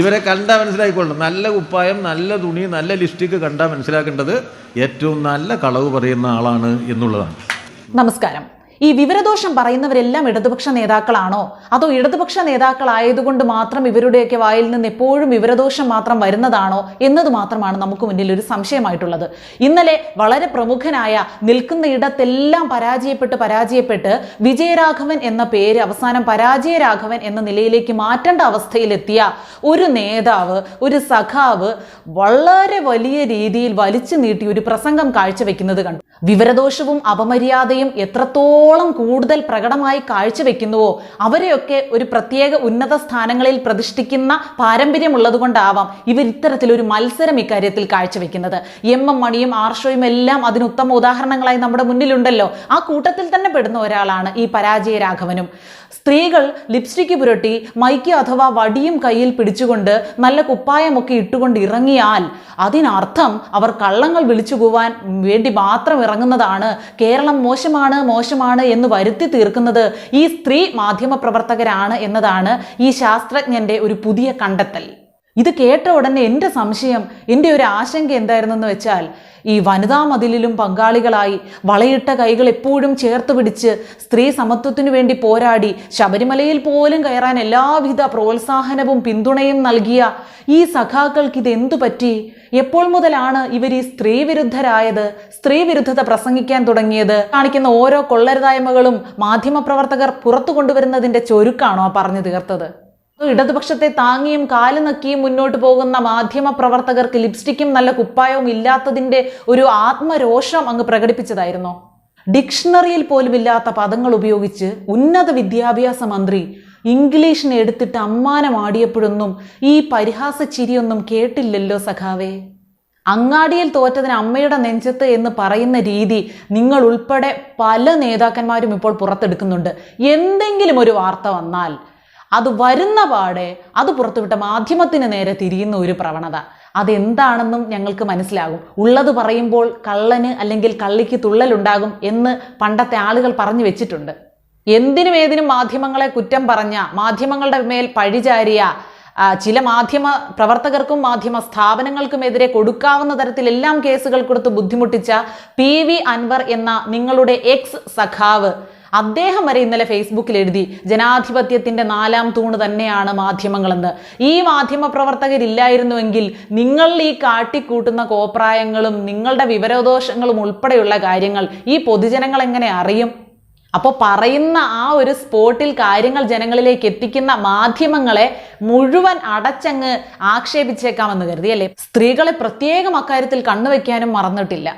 ഇവരെ കണ്ടാൽ മനസ്സിലാക്കിക്കൊള്ളണം നല്ല കുപ്പായം നല്ല തുണി നല്ല ലിപ്സ്റ്റിക്ക് കണ്ടാൽ മനസ്സിലാക്കേണ്ടത് ഏറ്റവും നല്ല കളവ് പറയുന്ന ആളാണ് എന്നുള്ളതാണ്. നമസ്കാരം. ഈ വിവരദോഷം പറയുന്നവരെല്ലാം ഇടതുപക്ഷ നേതാക്കളാണോ? അതോ ഇടതുപക്ഷ നേതാക്കളായതുകൊണ്ട് മാത്രം ഇവരുടെയൊക്കെ വായിൽ നിന്ന് എപ്പോഴും വിവരദോഷം മാത്രം വരുന്നതാണോ എന്നത് മാത്രമാണ് നമുക്ക് മുന്നിൽ ഒരു സംശയമായിട്ടുള്ളത്. ഇന്നലെ വളരെ പ്രമുഖനായ നിൽക്കുന്ന ഇടത്തെല്ലാം പരാജയപ്പെട്ട് പരാജയപ്പെട്ട് വിജയരാഘവൻ എന്ന പേര് അവസാനം പരാജയരാഘവൻ എന്ന നിലയിലേക്ക് മാറ്റേണ്ട അവസ്ഥയിലെത്തിയ ഒരു നേതാവ് ഒരു സഖാവ് വളരെ വലിയ രീതിയിൽ വലിച്ചു നീട്ടി ഒരു പ്രസംഗം കാഴ്ചവെക്കുന്നത് കണ്ടു. വിവരദോഷവും അപമര്യാദയും എത്രത്തോളം കൂടുതൽ പ്രകടമായി കാഴ്ചവെക്കുന്നുവോ അവരെയൊക്കെ ഒരു പ്രത്യേക ഉന്നത സ്ഥാനങ്ങളിൽ പ്രതിഷ്ഠിക്കുന്ന പാരമ്പര്യമുള്ളതുകൊണ്ടാവാം ഇവർ ഇത്തരത്തിലൊരു മത്സരം ഇക്കാര്യത്തിൽ കാഴ്ചവെക്കുന്നത്. എം എം മണിയും ആർഷോയും എല്ലാം അതിന് ഉത്തമ ഉദാഹരണങ്ങളായി നമ്മുടെ മുന്നിലുണ്ടല്ലോ. ആ കൂട്ടത്തിൽ തന്നെ പെടുന്ന ഒരാളാണ് ഈ പരാജയ രാഘവനും. സ്ത്രീകൾ ലിപ്സ്റ്റിക്ക് പുരട്ടി മൈക്ക് അഥവാ വടിയും കയ്യിൽ പിടിച്ചുകൊണ്ട് നല്ല കുപ്പായമൊക്കെ ഇട്ടുകൊണ്ട് ഇറങ്ങിയാൽ അതിനർത്ഥം അവർ കള്ളങ്ങൾ വിളിച്ചു പോവാൻ വേണ്ടി മാത്രം ഇറങ്ങുന്നതാണ്. കേരളം മോശമാണ് മോശമാണ് എന്ന് വരുത്തി തീർക്കുന്നത് ഈ സ്ത്രീ മാധ്യമ പ്രവർത്തകരാണ് എന്നതാണ് ഈ ശാസ്ത്രജ്ഞന്റെ ഒരു പുതിയ കണ്ടെത്തൽ. ഇത് കേട്ട ഉടനെ എന്റെ സംശയം എന്റെ ഒരു ആശങ്ക എന്തായിരുന്നെന്ന് വെച്ചാൽ ഈ വനിതാ മതിലിലും പങ്കാളികളായി വളയിട്ട കൈകൾ എപ്പോഴും ചേർത്ത് പിടിച്ച് സ്ത്രീ സമത്വത്തിനു വേണ്ടി പോരാടി ശബരിമലയിൽ പോലും കയറാൻ എല്ലാവിധ പ്രോത്സാഹനവും പിന്തുണയും നൽകിയ ഈ സഖാക്കൾക്ക് ഇത് എന്തു പറ്റി? എപ്പോൾ മുതലാണ് ഇവർ ഈ സ്ത്രീ വിരുദ്ധത പ്രസംഗിക്കാൻ തുടങ്ങിയത്? കാണിക്കുന്ന ഓരോ കൊള്ളരുതായ്മകളും മാധ്യമപ്രവർത്തകർ പുറത്തു കൊണ്ടുവരുന്നതിന്റെ ചൊരുക്കാണോ പറഞ്ഞു തീർത്തത്? ഇടതുപക്ഷത്തെ താങ്ങിയും കാൽ നക്കിയും മുന്നോട്ട് പോകുന്ന മാധ്യമ പ്രവർത്തകർക്ക് ലിപ്സ്റ്റിക്കും നല്ല കുപ്പായവും ഇല്ലാത്തതിന്റെ ഒരു ആത്മരോഷം അങ്ങ് പ്രകടിപ്പിച്ചതായിരുന്നോ. ഡിക്ഷണറിയിൽ പോലും ഇല്ലാത്ത പദങ്ങൾ ഉപയോഗിച്ച് ഉന്നത വിദ്യാഭ്യാസ മന്ത്രി ഇംഗ്ലീഷിനെ എടുത്തിട്ട് അമ്മാനമാടിയപ്പോഴൊന്നും ഈ പരിഹാസ ചിരിയൊന്നും കേട്ടില്ലല്ലോ സഖാവേ. അങ്ങാടിയിൽ തോറ്റതിന് അമ്മയുടെ നെഞ്ചത്ത് എന്ന് പറയുന്ന രീതി നിങ്ങൾ ഉൾപ്പെടെ പല നേതാക്കന്മാരും ഇപ്പോൾ പുറത്തെടുക്കുന്നുണ്ട്. എന്തെങ്കിലും ഒരു വാർത്ത വന്നാൽ അത് വരുന്ന പാടെ അത് പുറത്തുവിട്ട മാധ്യമത്തിന് നേരെ തിരിയുന്ന ഒരു പ്രവണത. അതെന്താണെന്നും ഞങ്ങൾക്ക് മനസ്സിലാകും. ഉള്ളത് പറയുമ്പോൾ കള്ളന് അല്ലെങ്കിൽ കള്ളിക്ക് തുള്ളലുണ്ടാകും എന്ന് പണ്ടത്തെ ആളുകൾ പറഞ്ഞു വെച്ചിട്ടുണ്ട്. എന്തിനും ഏതിനും മാധ്യമങ്ങളെ കുറ്റം പറഞ്ഞ മാധ്യമങ്ങളുടെ മേൽ പഴിചാരിയ ചില മാധ്യമ പ്രവർത്തകർക്കും മാധ്യമ സ്ഥാപനങ്ങൾക്കുമെതിരെ കൊടുക്കാവുന്ന തരത്തിൽ എല്ലാം കേസുകൾ കൊടുത്ത് ബുദ്ധിമുട്ടിച്ച പി വി അൻവർ എന്ന നിങ്ങളുടെ എക്സ് സഖാവ് അദ്ദേഹം വരെ ഇന്നലെ ഫേസ്ബുക്കിൽ എഴുതി ജനാധിപത്യത്തിന്റെ നാലാം തൂണ് തന്നെയാണ് മാധ്യമങ്ങളെന്ന്. ഈ മാധ്യമ പ്രവർത്തകരില്ലായിരുന്നുവെങ്കിൽ നിങ്ങൾ ഈ കാട്ടിക്കൂട്ടുന്ന കോപ്രായങ്ങളും നിങ്ങളുടെ വിവരദോഷങ്ങളും ഉൾപ്പെടെയുള്ള കാര്യങ്ങൾ ഈ പൊതുജനങ്ങൾ എങ്ങനെ അറിയും? അപ്പോൾ പറയുന്ന ആ ഒരു സ്പോട്ടിൽ കാര്യങ്ങൾ ജനങ്ങളിലേക്ക് എത്തിക്കുന്ന മാധ്യമങ്ങളെ മുഴുവൻ അടച്ചങ്ങ് ആക്ഷേപിച്ചേക്കാമെന്ന് കരുതി അല്ലേ? സ്ത്രീകളെ പ്രത്യേകം അക്കാര്യത്തിൽ കണ്ണുവെക്കാനും മറന്നിട്ടില്ല.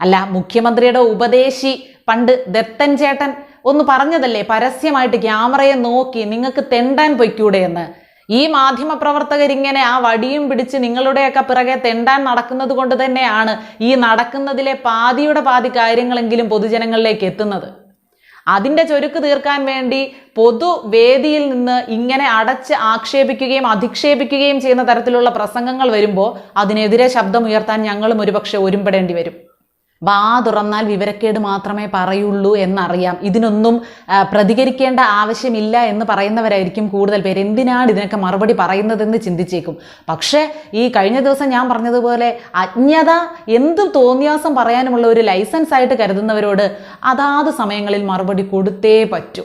അല്ല മുഖ്യമന്ത്രിയുടെ ഉപദേശി പണ്ട് ദത്തൻ ചേട്ടൻ ഒന്ന് പറഞ്ഞതല്ലേ പരസ്യമായിട്ട് ക്യാമറയെ നോക്കി നിങ്ങൾക്ക് തെണ്ടാൻ പൊയ്ക്കൂടെ എന്ന്. ഈ മാധ്യമ പ്രവർത്തകർ ഇങ്ങനെ ആ വടിയും പിടിച്ച് നിങ്ങളുടെയൊക്കെ പിറകെ തെണ്ടാൻ നടക്കുന്നത് കൊണ്ട് തന്നെയാണ് ഈ നടക്കുന്നതിലെ പാതിയുടെ പാതി കാര്യങ്ങളെങ്കിലും പൊതുജനങ്ങളിലേക്ക് എത്തുന്നത്. അതിന്റെ ചൊരുക്ക് തീർക്കാൻ വേണ്ടി പൊതുവേദിയിൽ നിന്ന് ഇങ്ങനെ അടച്ച് ആക്ഷേപിക്കുകയും അധിക്ഷേപിക്കുകയും ചെയ്യുന്ന തരത്തിലുള്ള പ്രസംഗങ്ങൾ വരുമ്പോൾ അതിനെതിരെ ശബ്ദമുയർത്താൻ ഞങ്ങളും ഒരുപക്ഷെ ഒരുമ്പെടേണ്ടി വരും. വാ തുറന്നാൽ വിവരക്കേട് മാത്രമേ പറയുള്ളൂ എന്നറിയാം. ഇതിനൊന്നും പ്രതികരിക്കേണ്ട ആവശ്യമില്ല എന്ന് പറയുന്നവരായിരിക്കും കൂടുതൽ പേര്. എന്തിനാണ് ഇതിനൊക്കെ മറുപടി പറയുന്നതെന്ന് ചിന്തിച്ചേക്കും. പക്ഷേ ഈ കഴിഞ്ഞ ദിവസം ഞാൻ പറഞ്ഞതുപോലെ അജ്ഞത എന്ത് തോന്നിയാസം പറയാനുമുള്ള ഒരു ലൈസൻസ് ആയിട്ട് കരുതുന്നവരോട് അതാത് സമയങ്ങളിൽ മറുപടി കൊടുത്തേ പറ്റൂ.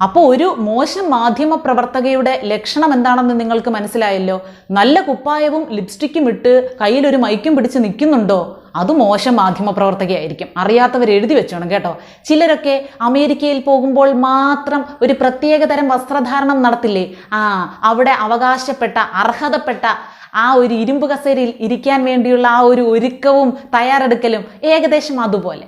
അപ്പോൾ ഒരു മോശം മാധ്യമ പ്രവർത്തകയുടെ ലക്ഷണം എന്താണെന്ന് നിങ്ങൾക്ക് മനസ്സിലായല്ലോ? നല്ല കുപ്പായവും ലിപ്സ്റ്റിക്കും ഇട്ട് കയ്യിലൊരു മൈക്കും പിടിച്ച് നിൽക്കുന്നുണ്ടോ? അത് മോശം മാധ്യമ പ്രവർത്തകയായിരിക്കും. അറിയാത്തവർ എഴുതി വെച്ചോണം കേട്ടോ. ചിലരൊക്കെ അമേരിക്കയിൽ പോകുമ്പോൾ മാത്രം ഒരു പ്രത്യേക തരം വസ്ത്രധാരണം നടത്തില്ലേ? ആ അവിടെ അവകാശപ്പെട്ട അർഹതപ്പെട്ട ആ ഒരു ഇരുമ്പ് കസേരയിൽ ഇരിക്കാൻ വേണ്ടിയുള്ള ആ ഒരു ഒരുക്കവും തയ്യാറെടുക്കലും ഏകദേശം അതുപോലെ.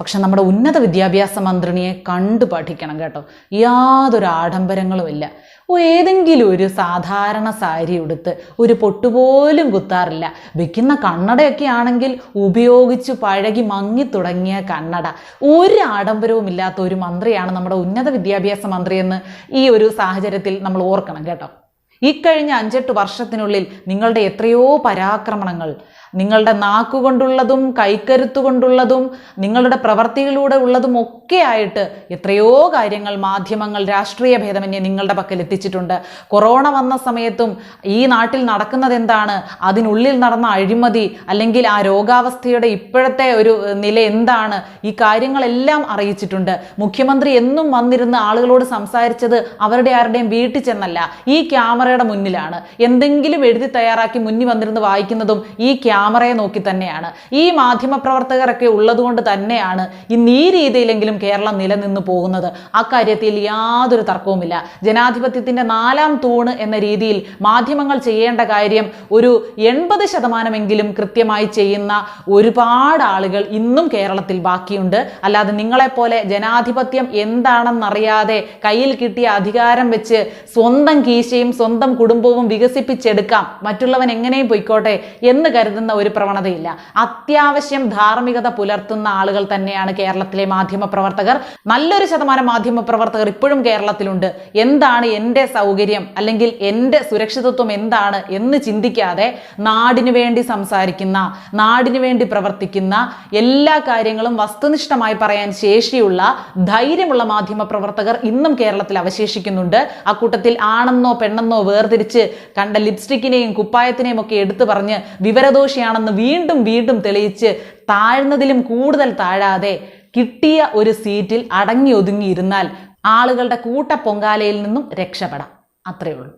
പക്ഷെ നമ്മുടെ ഉന്നത വിദ്യാഭ്യാസ മന്ത്രിണിയെ കണ്ടു പഠിക്കണം കേട്ടോ. യാതൊരു ആഡംബരങ്ങളുമില്ല ഓ ഏതെങ്കിലും ഒരു സാധാരണ സാരി ഉടുത്ത് ഒരു പൊട്ടുപോലും കുത്താറില്ല. വെക്കുന്ന കണ്ണടയൊക്കെ ആണെങ്കിൽ ഉപയോഗിച്ച് പഴകി മങ്ങി തുടങ്ങിയ കണ്ണട. ഒരു ആഡംബരവും ഇല്ലാത്ത ഒരു മന്ത്രിയാണ് നമ്മുടെ ഉന്നത വിദ്യാഭ്യാസ മന്ത്രിയെന്ന് ഈ ഒരു സാഹചര്യത്തിൽ നമ്മൾ ഓർക്കണം കേട്ടോ. ഇക്കഴിഞ്ഞ അഞ്ചെട്ട് വർഷത്തിനുള്ളിൽ നിങ്ങളുടെ എത്രയോ പരാക്രമണങ്ങൾ നിങ്ങളുടെ നാക്കുകൊണ്ടുള്ളതും കൈക്കരുത്തുകൊണ്ടുള്ളതും നിങ്ങളുടെ പ്രവർത്തികളിലൂടെ ഉള്ളതും ഒക്കെ ആയിട്ട് എത്രയോ കാര്യങ്ങൾ മാധ്യമങ്ങൾ രാഷ്ട്രീയ ഭേദമന്യേ നിങ്ങളുടെ പക്കൽ എത്തിച്ചിട്ടുണ്ട്. കൊറോണ വന്ന സമയത്തും ഈ നാട്ടിൽ നടക്കുന്നത് എന്താണ്? അതിനുള്ളിൽ നടന്ന അഴിമതി അല്ലെങ്കിൽ ആ രോഗാവസ്ഥയുടെ ഇപ്പോഴത്തെ ഒരു നില എന്താണ്? ഈ കാര്യങ്ങളെല്ലാം അറിയിച്ചിട്ടുണ്ട്. മുഖ്യമന്ത്രി എന്നും വന്നിരുന്ന് ആളുകളോട് സംസാരിച്ചത് അവരുടെ ആരുടെയും വീട്ടിൽ ചെന്നല്ല ഈ ക്യാമറയുടെ മുന്നിലാണ്. എന്തെങ്കിലും എഴുതി തയ്യാറാക്കി മുന്നിൽ വന്നിരുന്ന് വായിക്കുന്നതും ഈ ക്യാമറയെ നോക്കി തന്നെയാണ്. ഈ മാധ്യമപ്രവർത്തകരൊക്കെ ഉള്ളതുകൊണ്ട് തന്നെയാണ് ഇന്ന് ഈ രീതിയിലെങ്കിലും കേരളം നിലനിന്ന് പോകുന്നത്. അക്കാര്യത്തിൽ യാതൊരു തർക്കവുമില്ല. ജനാധിപത്യത്തിന്റെ നാലാം തൂണ് എന്ന രീതിയിൽ മാധ്യമങ്ങൾ ചെയ്യേണ്ട കാര്യം ഒരു എൺപത് ശതമാനമെങ്കിലും കൃത്യമായി ചെയ്യുന്ന ഒരുപാട് ആളുകൾ ഇന്നും കേരളത്തിൽ ബാക്കിയുണ്ട്. അല്ലാതെ നിങ്ങളെപ്പോലെ ജനാധിപത്യം എന്താണെന്നറിയാതെ കയ്യിൽ കിട്ടിയ അധികാരം വെച്ച് സ്വന്തം കീശയും സ്വന്തം കുടുംബവും വികസിപ്പിച്ചെടുക്കാം. മറ്റുള്ളവൻ എങ്ങനെയും പൊയ്ക്കോട്ടെ എന്ന് കരുതുന്ന ഒരു പ്രവണതയില്ല. അത്യാവശ്യം ധാർമ്മികത പുലർത്തുന്ന ആളുകൾ തന്നെയാണ് കേരളത്തിലെ മാധ്യമ പ്രവർത്തകർ നല്ലൊരു ശതമാനം മാധ്യമ പ്രവർത്തകർ ഇപ്പോഴും കേരളത്തിലുണ്ട്. എന്താണ് എന്റെ സൗകര്യം? അല്ലെങ്കിൽ എന്റെ സുരക്ഷിതത്വം എന്താണ് എന്ന് ചിന്തിക്കാതെ നാടിനു വേണ്ടി സംസാരിക്കുന്ന നാടിനു വേണ്ടി പ്രവർത്തിക്കുന്ന എല്ലാ കാര്യങ്ങളും വസ്തുനിഷ്ഠമായി പറയാൻ ശേഷിയുള്ള ധൈര്യമുള്ള മാധ്യമ പ്രവർത്തകർ ഇന്നും കേരളത്തിൽ അവശേഷിക്കുന്നുണ്ട്. കൂട്ടത്തിൽ ആണെന്നോ പെണ്ണെന്നോ വേർതിരിച്ച് കണ്ട ലിപ്സ്റ്റിക്കിനെയും കുപ്പായത്തിനെയും ഒക്കെ എടുത്തു പറഞ്ഞ് വിവരദോഷിയാണെന്ന് വീണ്ടും വീണ്ടും തെളിയിച്ച് താഴ്ന്നതിലും കൂടുതൽ താഴാതെ കിട്ടിയ ഒരു സീറ്റിൽ അടങ്ങി ഒതുങ്ങിയിരുന്നാൽ ആളുകളുടെ കൂട്ട പൊങ്കാലയിൽ നിന്നും രക്ഷപ്പെടാം. അത്രയേ ഉള്ളൂ.